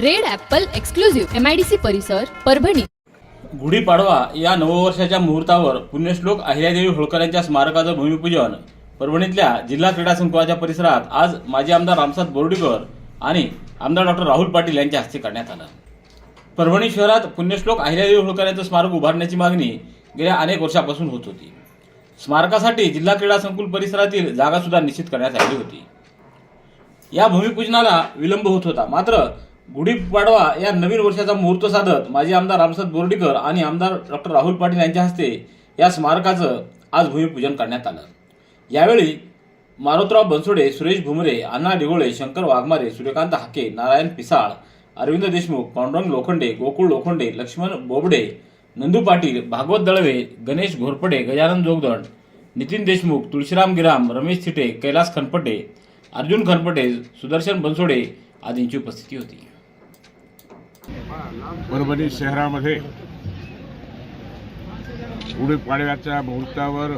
Red apple exclusive MIDC परिसर परभणी. गुढीपाडवा या नववर्षाच्या मुहूर्तावर पुण्यश्लोक अहिल्यादेवी होळकर यांच्या स्मारकाचं भूमिपूजन. परभणीतल्या जिल्हा क्रीडा संकुलाच्या परिसरात आज माजी आमदार रामसाद बोर्डीकर आणि आमदार डॉक्टर राहुल पाटील यांच्या हस्ते करण्यात आलं. परभणी शहरात पुण्यश्लोक अहिल्यादेवी होळकर यांचं स्मारक उभारण्याची मागणी गेल्या अनेक वर्षापासून होत होती. स्मारकासाठी जिल्हा क्रीडा संकुल परिसरातील जागा सुद्धा निश्चित करण्यात आली होती. या भूमिपूजनाला विलंब होत होता. मात्र गुढीपाडवा या नवीन वर्षाचा मुहूर्त साधत माजी आमदार रामसाद बोर्डीकर आणि आमदार डॉक्टर राहुल पाटील यांच्या हस्ते या स्मारकाचं आज भूमिपूजन करण्यात आलं. यावेळी मारोतराव बनसोडे सुरेश भुमरे अण्णा डिगोळे शंकर वाघमारे सूर्यकांत हाके नारायण पिसाळ अरविंद देशमुख पांडुरंग लोखंडे गोकुळ लोखंडे लक्ष्मण बोबडे नंदू पाटील भागवत दळवे गणेश घोरपडे गजानन जोगदंड नितीन देशमुख तुळशीराम गिराम रमेश थिटे कैलास खनपटे अर्जुन खनपटे सुदर्शन बनसोडे आदींची उपस्थिती होती. परभणी शहरामध्ये गुढीपाडव्याच्या मुहूर्तावर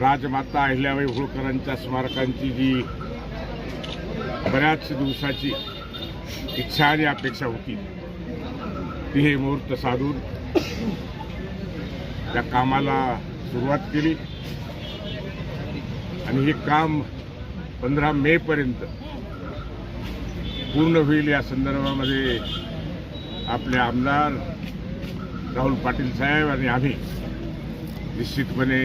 राजमाता अहिल्याबाई होळकरांच्या स्मारकांची जी बऱ्याच दिवसाची इच्छा आणि अपेक्षा होती. ती हे मुहूर्त साधून त्या कामाला सुरुवात केली. आणि हे काम पंधरा मेपर्यंत पूर्ण होईल या संदर्भामध्ये आपले आमदार राहुल पाटील साहेब आणि आम्ही निश्चितपणे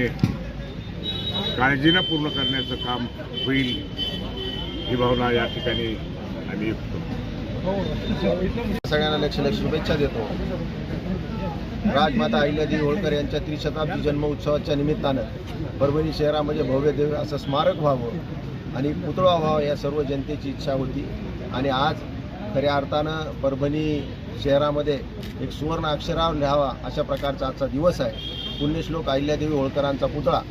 काळजीनं पूर्ण करण्याचं काम होईल ही भावना या ठिकाणी आम्ही सगळ्यांना लक्ष लक्ष शुभेच्छा देतो. राजमाता अहिल्यादेवी होळकर यांच्या त्रिशताब्दी जन्म उत्सवाच्या निमित्तानं परभणी शहरामध्ये भव्य देव असं स्मारक व्हावं. आणि पुतळा व्हावा या सर्व जनतेची इच्छा होती. आणि आज खऱ्या अर्थानं परभणी शहरामध्ये एक सुवर्ण अक्षरावर लिहावा अशा प्रकारचा आजचा दिवस आहे. पुण्यश्लोक अहिल्यादेवी होळकरांचा पुतळा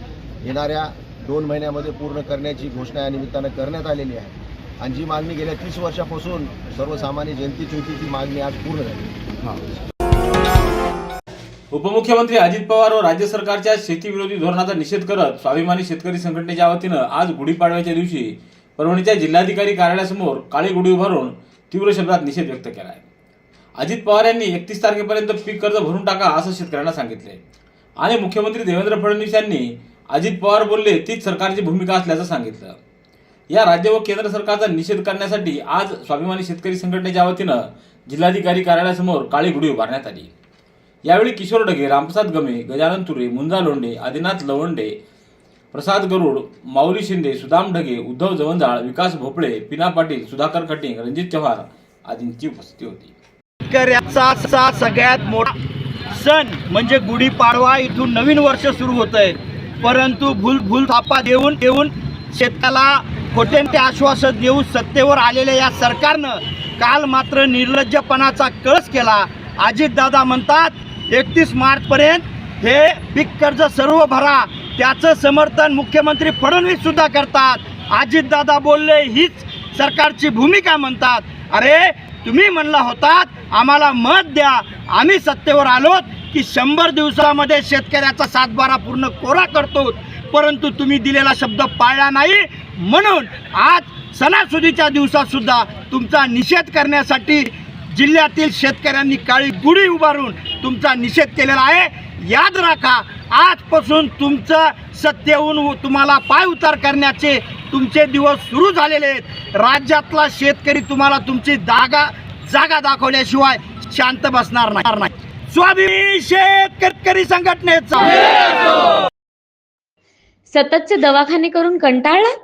येणाऱ्या दोन महिन्यामध्ये पूर्ण करण्याची घोषणा या निमित्तानं करण्यात आलेली आहे. आणि जी मागणी गेल्या तीस वर्षापासून सर्वसामान्य जनतेची होती ती मागणी आज पूर्ण झाली. उपमुख्यमंत्री अजित पवार व राज्य सरकारच्या शेतीविरोधी धोरणाचा निषेध करत स्वाभिमानी शेतकरी संघटनेच्या वतीनं आज गुढीपाडव्याच्या दिवशी परभणीच्या जिल्हाधिकारी कार्यालयासमोर काळी गुढी उभारून तीव्र शब्दात निषेध व्यक्त केला आहे अजित पवार यांनी एकतीस तारखेपर्यंत पीक कर्ज भरून टाका असं शेतकऱ्यांना सांगितले आणि मुख्यमंत्री देवेंद्र फडणवीस यांनी अजित पवार बोलले तीच सरकारची भूमिका असल्याचं सांगितलं. या राज्य व केंद्र सरकारचा निषेध करण्यासाठी आज स्वाभिमानी शेतकरी संघटनेच्या वतीनं जिल्हाधिकारी कार्यालयासमोर काळी गुढी उभारण्यात आली. यावेळी किशोर डगे रामप्रसाद गमे गजानन तुरे मुंजा लोंडे आदिनाथ लवंडे प्रसाद गरुड माऊली शिंदे सुदाम ढगे उद्धव जवंजाळ विकास भोपळे पिना पाटील सुधाकर कटिंग रणजित चव्हाण आदींची उपस्थिती होती. शेतकऱ्याचा सगळ्यात मोठा सण म्हणजे गुढीपाडवा. इथून नवीन वर्ष सुरू होत आहे परंतु भूल भूल थापा देऊन देऊन शेतकऱ्याला खोटे ते आश्वासन देऊन सत्तेवर आलेल्या या सरकारनं काल मात्र निर्लज्जपणाचा कळस केला. अजितदादा म्हणतात एकतीस मार्चपर्यंत हे पीक कर्ज सर्व भरा. त्याचं समर्थन मुख्यमंत्री फडणवीससुद्धा करतात. अजितदादा बोलले हीच सरकारची भूमिका म्हणतात. अरे तुम्ही म्हणला होतात आम्हाला मत द्या. आम्ही सत्तेवर आलोत की शंभर दिवसामध्ये शेतकऱ्याचा सातबारा पूर्ण कोरा करतो. परंतु तुम्ही दिलेला शब्द पाळला नाही. म्हणून आज सणासुदीच्या दिवसातसुद्धा तुमचा निषेध करण्यासाठी जिल्ह्यातील शेतकऱ्यांनी काळी गुढी उभारून तुमचा निषेध केलेला आहे. याद राखा आजपासून तुमचं सत्तेहून तुम्हाला पाय उतार करण्याचे तुमचे दिवस सुरू झालेले आहेत. राज्यातला शेतकरी तुम्हाला तुमची जागा जागा दाखवल्याशिवाय शांत बसणार नाही. स्वाभिमानी शेतकरी संघटनेचा. सततचे दवाखाने करून कंटाळलात?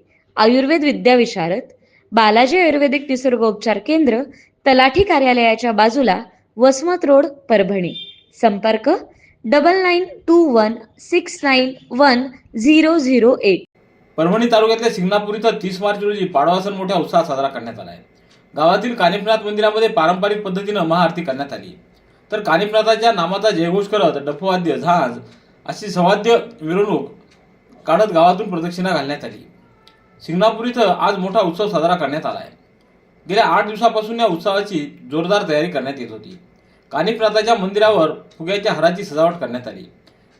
आयुर्वेद विद्याविशारद बालाजी आयुर्वेदिक निसर्गोपचार केंद्र तलाठी कार्यालयाच्या बाजूला वसमत रोड परभणी. संपर्क double nine two one six nine one zero zero eight Parbhani तालुक्यातल्या सिंगणापूर इथं तीस मार्च रोजी पाडवा सण मोठ्या उत्साहात साजरा करण्यात आला आहे. गावातील कानिफनाथ मंदिरामध्ये पारंपरिक पद्धतीनं महाआरती करण्यात आली. तर कानिफनाथाच्या नामाचा जयघोष करत डफवाद्य झांज अशी सवाद्य मिरवणूक काढत गावातून प्रदक्षिणा घालण्यात आली. सिंगणापूर इथं आज मोठा उत्सव साजरा करण्यात आला आहे. गेल्या आठ दिवसापासून या उत्सवाची जोरदार तयारी करण्यात येत होती. कानिपनाथाच्या मंदिरावर फुग्याच्या हाराची सजावट करण्यात आली.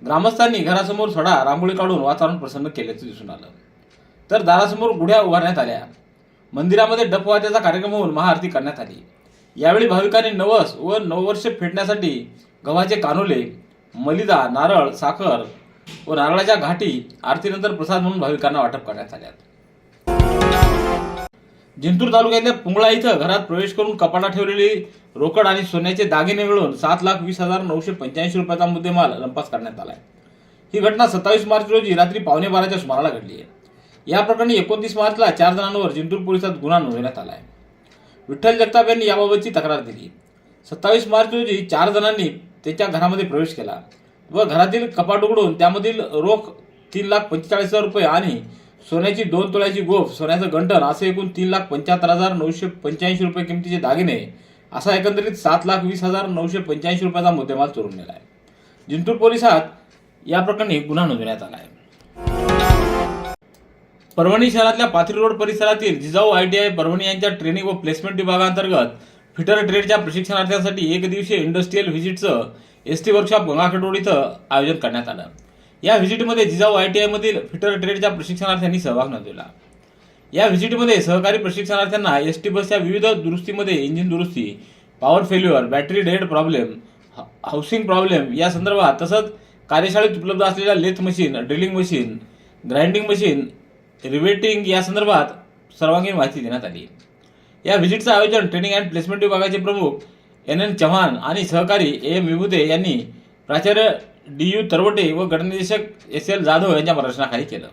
ग्रामस्थांनी घरासमोर सडा रांगोळी काढून वातावरण प्रसन्न केल्याचं दिसून आलं. तर दारासमोर गुढ्या उभारण्यात आल्या. मंदिरामध्ये डफवाद्याचा कार्यक्रम होऊन महाआरती करण्यात आली. यावेळी भाविकांनी नवस व नववर्ष फेडण्यासाठी गव्हाचे कानोले मलिदा नारळ साखर व नारळाच्या घाटी आरतीनंतर प्रसाद म्हणून भाविकांना वाटप करण्यात आल्या जिंतूर तालुक्यातल्या पुंगळा इथं घरात प्रवेश करून कपाटात ठेवलेली रोकड आणि सोन्याचे दागिने मिळून सात लाख वीस हजार नऊशे पंच्याऐंशी रुपयाचा मुद्देमाल लंपास करण्यात आलाय. ही घटना सत्तावीस मार्च रोजी रात्री पावणे बाराच्या सुमाराला घडली आहे. या प्रकरणी एकोणतीस मार्चला चार जणांवर जिंतूर पोलिसात गुन्हा नोंदवण्यात आला आहे विठ्ठल जगताप यांनी याबाबतची तक्रार दिली. सत्तावीस मार्च रोजी चार जणांनी त्याच्या घरामध्ये प्रवेश केला व घरातील कपाट उघडून त्यामधील रोख तीन लाख पंचेचाळीस हजार रुपये आणि सोन्याची दोन तोळ्याची गोफ सोन्याचं गंठन असे एकूण तीन लाख पंच्याहत्तर हजार नऊशे पंच्याऐंशी रुपये किमतीचे दागिने. असा एकंदरीत सात लाख वीस हजार नऊशे पंच्याऐंशी रुपयाचा मुद्देमाल चोरून नेला आहे जिंतूर पोलिसात या प्रकरणी गुन्हा नोंदवण्यात आला आहे परभणी शहरातल्या पाथरी रोड परिसरातील Jijau I T I Parbhani यांच्या ट्रेनिंग व प्लेसमेंट विभागांतर्गत फिटर ट्रेडच्या प्रशिक्षणार्थ्यांसाठी एक दिवसीय इंडस्ट्रीयल व्हिजिटचं एस टी वर्कशॉप गंगाखेड इथं आयोजन करण्यात आलं. या व्हिजिटमध्ये जिजाऊ आय टी आयमधील फिटर ट्रेडच्या प्रशिक्षणार्थ्यांनी सहभाग नोंदवला. या व्हिजिटमध्ये सहकारी प्रशिक्षणार्थ्यांना एस टी बसच्या विविध दुरुस्तीमध्ये इंजिन दुरुस्ती power failure battery dead problem housing problem या संदर्भात तसंच कार्यशाळेत उपलब्ध असलेल्या lathe machine drilling machine grinding machine riveting या संदर्भात सर्वांगीण माहिती देण्यात आली. या व्हिजिटचं आयोजन ट्रेनिंग अँड प्लेसमेंट विभागाचे प्रमुख एन एन चव्हाण आणि सहकारी ए एम विभुते यांनी प्राचार्य डी यू तरवटे व गटनिदेशक एस एल जाधव यांच्या मार्गदर्शनाखाली केलं.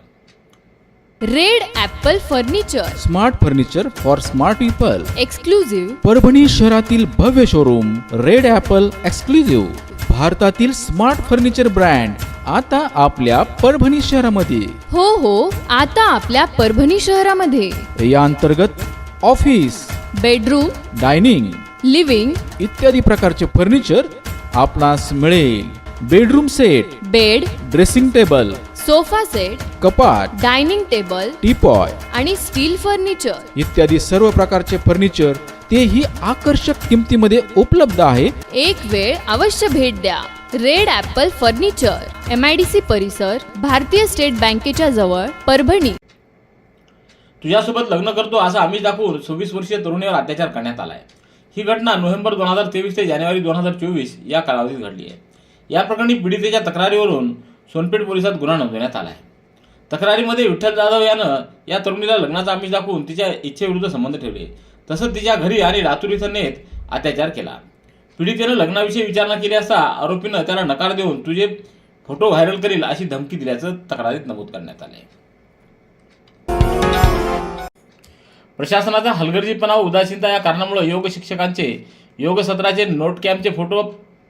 Red apple furniture. Smart furniture for smart people. Exclusive Parbhani शहरातील भव्य शोरूम रेड ॲपल एक्सक्लुझिव्ह भारतातील स्मार्ट फर्निचर ब्रँड आता आपल्या परभणी शहरामध्ये. हो हो आता आपल्या परभणी शहरामध्ये. या अंतर्गत ऑफिस बेडरूम डायनिंग लिव्हिंग इत्यादी प्रकारचे फर्निचर आपणास मिळेल. Bedroom set bed dressing table sofa set कपाट डायनिंग टेबल टीपॉय आणि स्टील फर्निचर. इत्यादी सर्व प्रकारचे फर्निचर तेही आकर्षक किमतीमध्ये उपलब्ध आहे. एक वेळ अवश्य भेट द्या. Red apple furniture M I D C परिसर भारतीय स्टेट बँकेच्या जवळ परभणी. तुझ्यासोबत लग्न करतो असं आम्ही दाखवून सव्वीस वर्षीय तरुणीवर अत्याचार करण्यात आलाय. ही घटना नोव्हेंबर दोन हजार तेवीस ते जानेवारी दोन हजार चोवीस या कालावधीत घडली आहे. या प्रकरणी पीडितेच्या तक्रारीवरून सोनपेठ पोलिसात गुन्हा नोंदवण्यात आला आहे. तक्रारीमध्ये विठ्ठल जाधव यानं या तरुणीला लग्नाचा आमिष दाखवून तिच्या इच्छेविरुद्ध संबंध ठेवले. तसंच तिच्या घरी आणि लातूर इथं नेत अत्याचार केला. पीडितेनं लग्नाविषयी विचारणा केली असता आरोपीनं त्याला नकार देऊन तुझे फोटो व्हायरल करील अशी धमकी दिल्याचं तक्रारीत नमूद करण्यात आले प्रशासनाचा हलगर्जीपणा व उदासीनता या कारणामुळे योग शिक्षकांचे योग सत्राचे नोट कॅम्पचे फोटो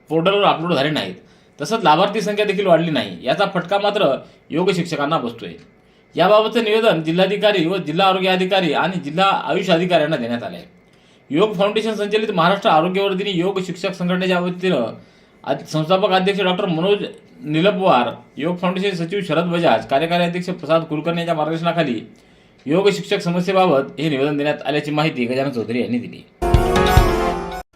पोर्टलवर अपलोड झाले नाहीत. तसंच लाभार्थी संख्या देखील वाढली नाही. याचा फटका मात्र योग शिक्षकांना बसतोय. याबाबतचं निवेदन जिल्हाधिकारी व जिल्हा आरोग्य अधिकारी आणि जिल्हा आयुष अधिकाऱ्यांना देण्यात आले योग फाउंडेशन संचलित महाराष्ट्र आरोग्यवर्धिनी योग शिक्षक संघटनेच्या वतीनं आज संस्थापक अध्यक्ष डॉक्टर मनोज निलपवार योग फाउंडेशन सचिव शरद बजाज कार्यकारी अध्यक्ष प्रसाद कुलकर्णी यांच्या मार्गदर्शनाखाली योग शिक्षक समस्येबाबत हे निवेदन देण्यात आल्याची माहिती गजानन चौधरी यांनी दिली.